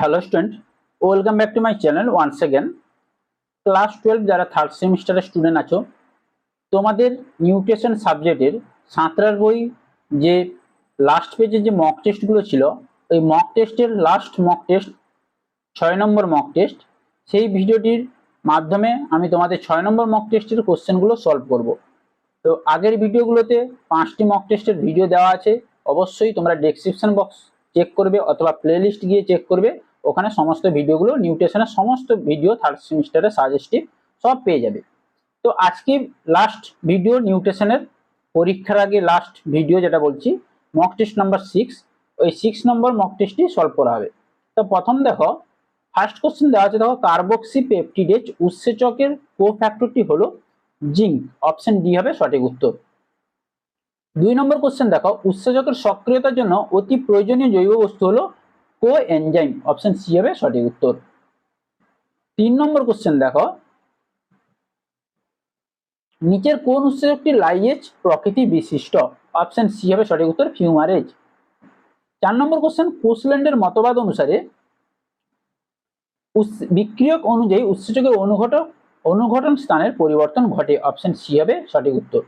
Hello student welcome back to my channel once again class twelve যারা third সেমিস্টারের student আছো, তোমাদের nutrition সাবজেক্টের সাঁতরার বই যে লাস্ট পেজে যে মক টেস্টগুলো ছিল, ওই মক টেস্টের লাস্ট মক টেস্ট ছয় নম্বর মক টেস্ট সেই ভিডিওটির মাধ্যমে আমি তোমাদের ছয় নম্বর মক টেস্টের কোশ্চেনগুলো সলভ করব। তো আগের ভিডিওগুলোতে পাঁচটি মক টেস্টের ভিডিও দেওয়া আছে, অবশ্যই তোমরা ডেসক্রিপশন বক্স চেক করবে অথবা প্লেলিস্ট গিয়ে চেক করবে। ওখানে সমস্ত ভিডিওগুলো, নিউট্রিশনের সমস্ত ভিডিও থার্ড সেমিস্টারের সাজেস্টিভ সব পেয়ে যাবে। তো আজকে লাস্ট ভিডিও নিউট্রিশনের পরীক্ষার আগে লাস্ট ভিডিও যেটা বলছি মক টেস্ট নাম্বার সিক্স ওই সিক্স নম্বর মক টেস্টটি সলভ করা হবে। তো প্রথম দেখো ফার্স্ট কোশ্চেন দেওয়া আছে, দেখো কার্বক্সি পেপটিডেজ উৎসেচকের কোফ্যাক্টরটি হলো জিঙ্ক অপশন ডি হবে সঠিক উত্তর। দুই নম্বর কোশ্চেন দেখো, উৎসেচকের সক্রিয়তার জন্য অতি প্রয়োজনীয় জৈব বস্তু হলো কো এনজাইম। অপশন সি হবে সঠিক উত্তর। তিন নম্বর কোশ্চেন দেখো। নিচের কোন উৎসেচকটি লাইয়েজ প্রকৃতি বিশিষ্ট? অপশন সি হবে সঠিক উত্তর ফিউমারেজ চার নম্বর কোশ্চেন কোসল্যান্ডের মতবাদ অনুসারে বিক্রিয়ক অনুযায়ী উৎসেচকের অনুঘটক, অনুঘটন স্থানের পরিবর্তন ঘটে। অপশন সি হবে সঠিক উত্তর।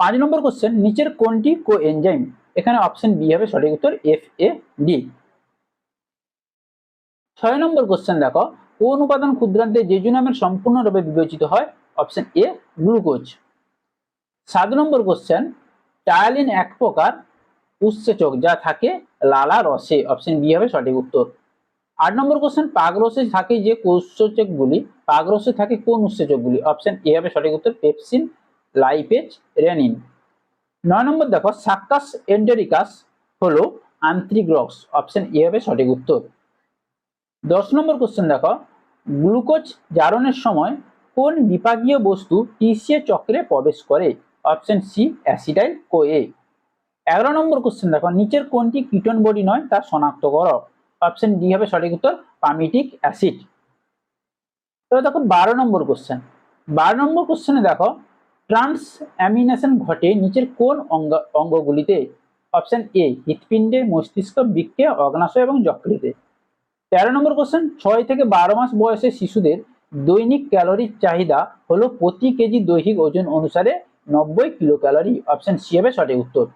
পাঁচ নম্বর কোশ্চেন নিচের কোনটি কো এনজাইম এখানে অপশন বি হবে সঠিক উত্তর এফ এ ডি ছয় নম্বর কোশ্চেন দেখো কোন উপাদান ক্ষুদ্রান্তে জেজু নামের সম্পূর্ণরূপে বিবেচিত হয় অপশন এ গ্লুকোজ সাত নম্বর কোশ্চেন টায়ালিন এক প্রকার উৎসেচক যা থাকে লালা রসে অপশন বি হবে সঠিক উত্তর। আট নম্বর কোশ্চেন পাগরসে থাকে যে উৎসেচকগুলি পাগরসে থাকে কোন উৎসেচকগুলি অপশন এ হবে সঠিক উত্তর পেপসিন লাইপেজ রেনিন নয় নম্বর দেখো সাক্কাস এন্ডেরিকাস হলো আন্ত্রিগ্রক্স অপশন এ হবে সঠিক উত্তর। দশ নম্বর কোশ্চেন দেখো। গ্লুকোজ জারণের সময় কোন বিপাকীয় বস্তু টিসিএ চক্রে প্রবেশ করে? Option C acetyl CoA. এগারো নম্বর কোশ্চেন দেখো, নিচের কোনটি কিটন বডি নয় তা শনাক্ত করো। অপশন ডি হবে সঠিক উত্তর, পামিটিক অ্যাসিড। এবার দেখো বারো নম্বর কোশ্চেন বারো নম্বর কোশ্চেনে দেখো ট্রান্স অ্যামিনেশন ঘটে নিচের কোন অঙ্গ, অঙ্গগুলিতে? অপশন এ হৃৎপিণ্ডে মস্তিষ্ক বৃক্ষে, অগ্নাশয় এবং যকৃতে। তেরো নম্বর কোশ্চেন ছয় থেকে বারো মাস বয়সের শিশুদের দৈনিক ক্যালোরির চাহিদা হলো প্রতি কেজি দৈহিক ওজন অনুসারে নব্বই কিলো ক্যালোরি অপশন সি হবে সঠিক উত্তর।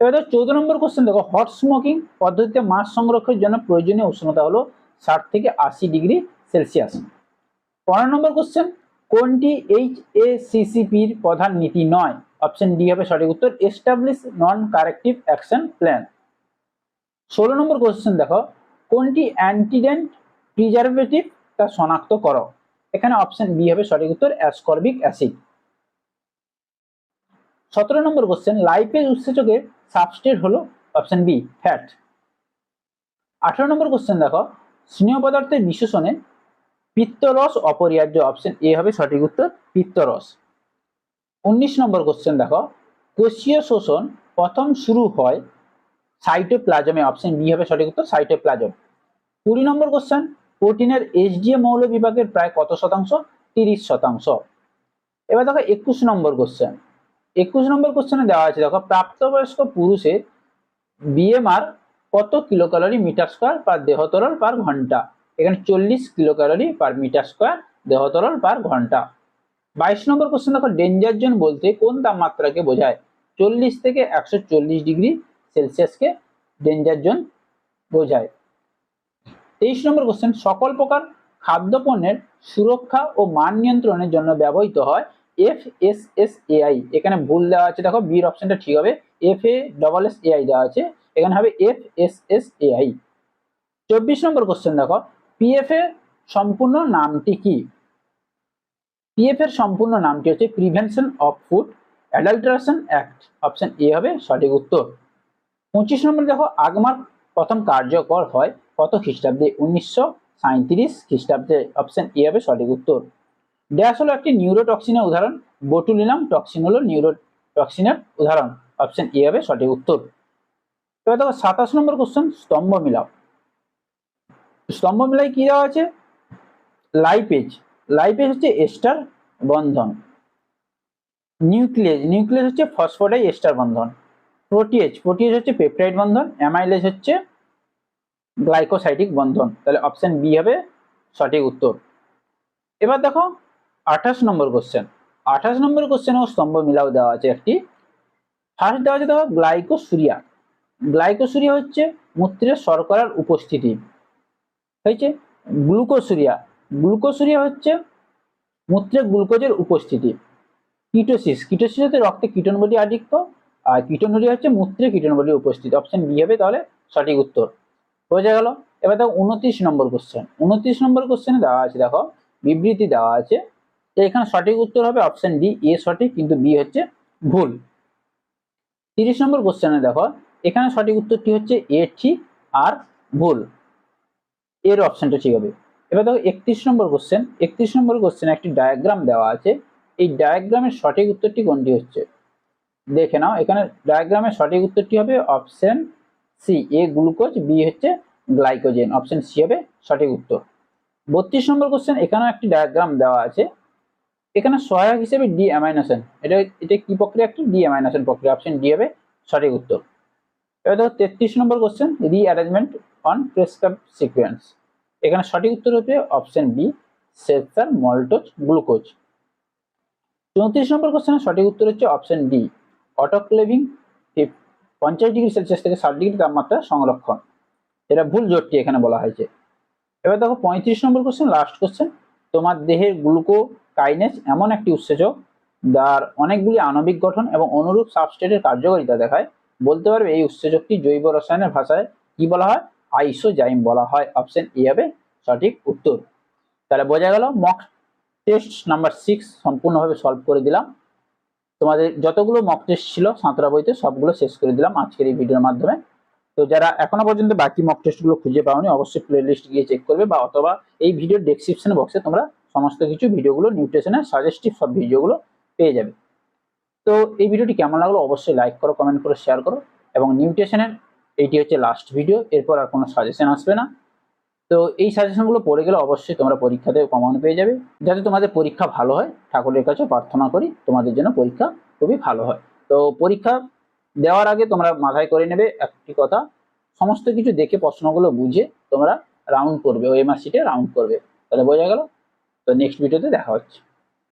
এবার চৌদ্দ নম্বর কোশ্চেন দেখো হট স্মোকিং পদ্ধতিতে মাছ সংরক্ষণের জন্য প্রয়োজনীয় উষ্ণতা হলো ষাট থেকে আশি ডিগ্রি সেলসিয়াস। পনেরো নম্বর কোশ্চেন কোনটি এইচ এ সিসিপির প্রধান নীতি নয়? অপশন ডি হবে সঠিক উত্তর establish non corrective action plan ষোলো নম্বর কোশ্চেন দেখো কোনটি অ্যান্টিডেন্ট প্রিজারভেটিভ তা শনাক্ত করো। এখানে অপশন বি হবে সঠিক উত্তর অ্যাসকর্বিক অ্যাসিড সতেরো নম্বর কোশ্চেন লাইপেজ উৎসেচকের সাবস্টেট হলো অপশন বি ফ্যাট আঠারো নম্বর কোশ্চেন দেখো, স্নেহ পদার্থের বিশেষণে পিত্তরস অপরিহার্য। অপশন এ হবে সঠিক উত্তর, পিত্তরস। উনিশ নম্বর কোশ্চেন দেখো, কোষীয় শোষণ প্রথম শুরু হয় সাইটোপ্লাজমে অপশন বি হবে সঠিক উত্তর সাইটোপ্লাজম কুড়ি নম্বর কোশ্চেন প্রোটিনের এইচডিএ মৌল বিভাগের প্রায় কত শতাংশ? তিরিশ শতাংশ। এবার দেখো একুশ নম্বর কোশ্চেন একুশ নম্বর কোশ্চেনে দেওয়া আছে, দেখো প্রাপ্তবয়স্ক পুরুষের বিএমআর কত kilo calorie meter square per দেহতরল per ঘণ্টা? এখানে চল্লিশ kilo calorie per meter square দেহতরল per ঘণ্টা। বাইশ নম্বর কোশ্চেন দেখো ডেঞ্জার জোন বলতে কোন তাপমাত্রাকে বোঝায়? চল্লিশ থেকে একশো চল্লিশ ডিগ্রি সেলসিয়াসকে ডেঞ্জার জোন বোঝায়। তেইশ নম্বর কোশ্চেন সকল প্রকার খাদ্যপণ্যের সুরক্ষা ও মান নিয়ন্ত্রণের জন্য ব্যবহৃত হয় এফ এস এস এআই এখানে ভুল দেওয়া আছে, দেখো বির অপশনটা ঠিক হবে। F A double S AI দেওয়া আছে, এখানে হবে এফ এস এস এআই চব্বিশ নম্বর কোশ্চেন দেখো পিএফ এর সম্পূর্ণ নামটি কি? পিএফ এর সম্পূর্ণ নামটি হচ্ছে prevention of food adulteration act option A হবে সঠিক উত্তর। পঁচিশ নম্বর দেখো, আগমার প্রথম কার্যকর হয় কত খ্রিস্টাব্দে? উনিশশো সাঁত্রিশ খ্রিস্টাব্দে। অপশন এ হবে সঠিক উত্তর। ড্যাশ হলো একটি নিউরোটক্সিনের উদাহরণ। বোটুলিনাম টক্সিন হলো নিউরোটক্সিনের উদাহরণ। অপশন এ হবে সঠিক উত্তর। এবার দেখো, সাতাশ নম্বর কোশ্চেন স্তম্ভ মিলাও। স্তম্ভ মিলাই কি দেওয়া আছে? লাইপেজ লাইপেজ হচ্ছে এস্টার বন্ধন। নিউক্লিয়াস নিউক্লিয়াস হচ্ছে ফসফোডাই এস্টার বন্ধন। প্রোটিয়েজ প্রোটিয়েজ হচ্ছে পেপটাইড বন্ধন অ্যামাইলেজ হচ্ছে গ্লাইকোসাইটিক বন্ধন। তাহলে অপশন বি হবে সঠিক উত্তর। এবার দেখো, আঠাশ নম্বর কোশ্চেন আঠাশ নম্বর কোশ্চেনেও স্তম্ভ মিলাও দেওয়া আছে একটি। ফার্স্ট দেওয়া আছে দেখো গ্লাইকোসুরিয়া গ্লাইকোসুরিয়া হচ্ছে মূত্রের শর্করার উপস্থিতি। হয়েছে? গ্লুকোসুরিয়া গ্লুকোসুরিয়া হচ্ছে মূত্রে গ্লুকোজের উপস্থিতি। কিটোসিস কিটোসিস হচ্ছে রক্তে কিটন বলি আধিক্য আর কিটোনুরিয়া হচ্ছে মূত্রে কিটন বলি উপস্থিতি। অপশন বি হবে তাহলে সঠিক উত্তর। বোঝা গেল। এবার দেখো উনত্রিশ নম্বর কোশ্চেন উনত্রিশ নম্বর কোশ্চেনে দেওয়া আছে, দেখো, বিবৃতি দেওয়া আছে। এখানে সঠিক উত্তর হবে অপশন ডি এ সঠিক, কিন্তু বি হচ্ছে ভুল। তিরিশ নম্বর কোশ্চেনে দেখো, এখানে সঠিক উত্তরটি হচ্ছে এ ঠিক আর ভুল। এর অপশনটা ঠিক হবে। এবার দেখো একত্রিশ নম্বর কোশ্চেন একত্রিশ নম্বর কোশ্চেনে একটি ডায়াগ্রাম দেওয়া আছে। এই ডায়াগ্রামের সঠিক উত্তরটি কোনটি হচ্ছে? দেখে নাও, এখানে ডায়াগ্রামের সঠিক উত্তরটি হবে option C A glucose B হচ্ছে গ্লাইকোজেন অপশন সি হবে সঠিক উত্তর। বত্রিশ নম্বর কোশ্চেন এখানেও একটি ডায়াগ্রাম দেওয়া আছে। এখানে সহায়ক হিসেবে ডি অ্যামাইনোসেন এটা এটা কি প্রক্রিয়া একটি? ডি অ্যামাইনোসেন প্রক্রিয়া অপশন ডি হবে সঠিক উত্তর। এবার দেখো, তেত্রিশ নম্বর question rearrangement on prescribe sequence এখানে সঠিক উত্তর হচ্ছে option B cellulose maltose glucose চৌত্রিশ নম্বর কোশ্চেনের সঠিক উত্তর হচ্ছে অপশন ডি অটোক্লেভিং পঞ্চাশ ডিগ্রি সেলসিয়াস থেকে ষাট ডিগ্রি তাপমাত্রা সংরক্ষণ। এটা ভুল জোটটি এখানে বলা হয়েছে। এবার দেখো পঁয়ত্রিশ নম্বর কোশ্চেন লাস্ট কোশ্চেন তোমার দেহের গ্লুকো কাইনেস এমন একটি উৎসেচক, যার অনেকগুলি আণবিক গঠন এবং অনুরূপ সাবস্টেটের কার্যকারিতা দেখায়। বলতে পারবে এই উৎসেচকটি জৈব রসায়নের ভাষায় কি বলা হয়? আইসোজাইম বলা হয়। অপশন এ হবে সঠিক উত্তর। তাহলে বোঝা গেল মক টেস্ট নাম্বার সিক্স সম্পূর্ণভাবে সলভ করে দিলাম। তোমাদের যতগুলো মক টেস্ট ছিল সাঁতরা বইতে, সবগুলো শেষ করে দিলাম আজকের এই ভিডিওর মাধ্যমে। তো যারা এখনও পর্যন্ত বাকি মক টেস্টগুলো খুঁজে পাওনি, অবশ্যই প্লে লিস্ট গিয়ে চেক করবে বা অথবা এই ভিডিওর ডেসক্রিপশন বক্সে তোমরা সমস্ত কিছু ভিডিওগুলো নিউট্রিশনের সাজেস্টিভ সব ভিডিওগুলো পেয়ে যাবে। তো এই ভিডিওটি কেমন লাগল অবশ্যই লাইক করো কমেন্ট করো শেয়ার করো এবং নিউট্রিশনের এইটি হচ্ছে লাস্ট ভিডিও এরপর আর কোনো সাজেশন আসবে না। তো এই সাজেশনগুলো পড়ে গেলে অবশ্যই তোমরা পরীক্ষাতে কমন পেয়ে যাবে। যাতে তোমাদের পরীক্ষা ভালো হয়, ঠাকুরের কাছে প্রার্থনা করি তোমাদের জন্য পরীক্ষা খুবই ভালো হয়। তো পরীক্ষা দেওয়ার আগে তোমরা মাথায় করে নেবে একটি কথা, সমস্ত কিছু দেখে প্রশ্নগুলো বুঝে তোমরা রাউন্ড করবে ওই মাসিটে রাউন্ড করবে। তাহলে বোঝা গেল? তো নেক্সট ভিডিওতে দেখা হচ্ছে।